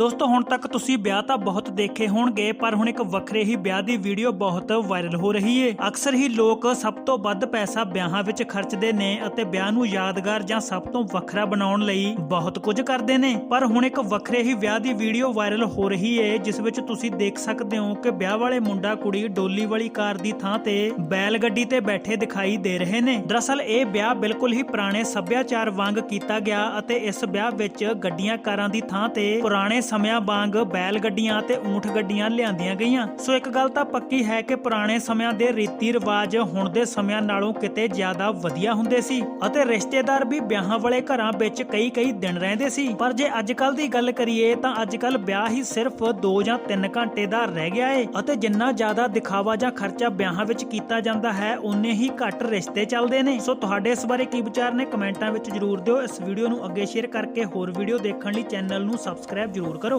ਦੋਸਤੋ, ਹੁਣ ਤੱਕ ਤੁਸੀਂ ਵਿਆਹ ਤਾਂ ਬਹੁਤ ਦੇਖੇ ਹੋਣਗੇ, ਪਰ ਹੁਣ ਇੱਕ ਵੱਖਰੇ ਹੀ ਵਿਆਹ ਦੀ ਵੀਡੀਓ ਬਹੁਤ ਵਾਇਰਲ ਹੋ ਰਹੀ ਏ। ਅਕਸਰ ਹੀ ਲੋਕ ਸਭ ਤੋਂ ਵੱਧ ਪੈਸਾ ਵਿਆਹਾਂ ਵਿੱਚ ਖਰਚਦੇ ਨੇ ਅਤੇ ਵਿਆਹ ਨੂੰ ਯਾਦਗਾਰ ਜਾਂ ਸਭ ਤੋਂ ਵੱਖਰਾ ਬਣਾਉਣ ਲਈ ਬਹੁਤ ਕੁਝ ਕਰਦੇ ਨੇ। ਪਰ ਹੁਣ ਇੱਕ ਵੱਖਰੇ ਹੀ ਵਿਆਹ ਦੀ ਵੀਡੀਓ ਵਾਇਰਲ ਹੋ ਰਹੀ ਏ, ਜਿਸ ਵਿੱਚ ਤੁਸੀਂ ਦੇਖ ਸਕਦੇ ਹੋ ਕਿ ਵਿਆਹ ਵਾਲੇ ਮੁੰਡਾ ਕੁੜੀ ਡੋਲੀ ਵਾਲੀ ਕਾਰ ਦੀ ਥਾਂ ਤੇ ਬੈਲ ਗੱਡੀ ਤੇ ਬੈਠੇ ਦਿਖਾਈ ਦੇ ਰਹੇ ਨੇ। ਦਰਅਸਲ, ਇਹ ਵਿਆਹ ਬਿਲਕੁਲ ਹੀ ਪੁਰਾਣੇ ਸੱਭਿਆਚਾਰ ਵਾਂਗ ਕੀਤਾ ਗਿਆ ਅਤੇ ਇਸ ਵਿਆਹ ਵਿੱਚ ਗੱਡੀਆਂ ਕਾਰਾਂ ਦੀ ਥਾਂ ਤੇ ਪੁਰਾਣੇ ਸਮਿਆਂ ਵਾਂਗ ਬੈਲ ਗੱਡੀਆਂ ਤੇ ਊਂਠ ਗੱਡੀਆਂ ਲਿਆਂਦੀਆਂ ਗਈਆਂ। ਸੋ ਇੱਕ ਗੱਲ ਤਾਂ ਪੱਕੀ ਹੈ ਕਿ ਪੁਰਾਣੇ ਸਮਿਆਂ ਦੇ ਰੀਤੀ ਰਿਵਾਜ ਹੁਣ ਦੇ ਸਮਿਆਂ ਨਾਲੋਂ ਕਿਤੇ ਜ਼ਿਆਦਾ ਵਧੀਆ ਹੁੰਦੇ ਸੀ ਅਤੇ ਰਿਸ਼ਤੇਦਾਰ ਵੀ ਵਿਆਹਾਂ ਵਾਲੇ ਘਰਾਂ ਵਿੱਚ ਕਈ ਕਈ ਦਿਨ ਰਹਿੰਦੇ ਸੀ। ਪਰ ਜੇ ਅੱਜ ਕੱਲ ਦੀ ਗੱਲ ਕਰੀਏ ਤਾਂ ਅੱਜ ਕੱਲ ਵਿਆਹ ਹੀ ਸਿਰਫ 2 ਜਾਂ 3 ਘੰਟੇ ਦਾ ਰਹਿ ਗਿਆ ਏ ਅਤੇ ਜਿੰਨਾ ਜ਼ਿਆਦਾ ਦਿਖਾਵਾ ਜਾਂ ਖਰਚਾ ਵਿਆਹਾਂ ਵਿੱਚ ਕੀਤਾ ਜਾਂਦਾ ਹੈ ਉਨੇ ਹੀ ਘੱਟ ਰਿਸ਼ਤੇ ਚੱਲਦੇ ਨੇ। ਸੋ ਤੁਹਾਡੇ ਇਸ ਬਾਰੇ ਕੀ ਵਿਚਾਰ ਨੇ? ਕਮੈਂਟਾਂ ਵਿੱਚ ਜਰੂਰ ਦਿਓ। ਇਸ ਵੀਡੀਓ ਨੂੰ ਅੱਗੇ ਸ਼ੇਅਰ ਕਰਕੇ ਹੋਰ ਵੀਡੀਓ ਦੇਖਣ ਲਈ ਚੈਨਲ ਨੂੰ ਸਬਸਕ੍ਰਾਈਬ ਜਰੂਰ ਕਰੋ।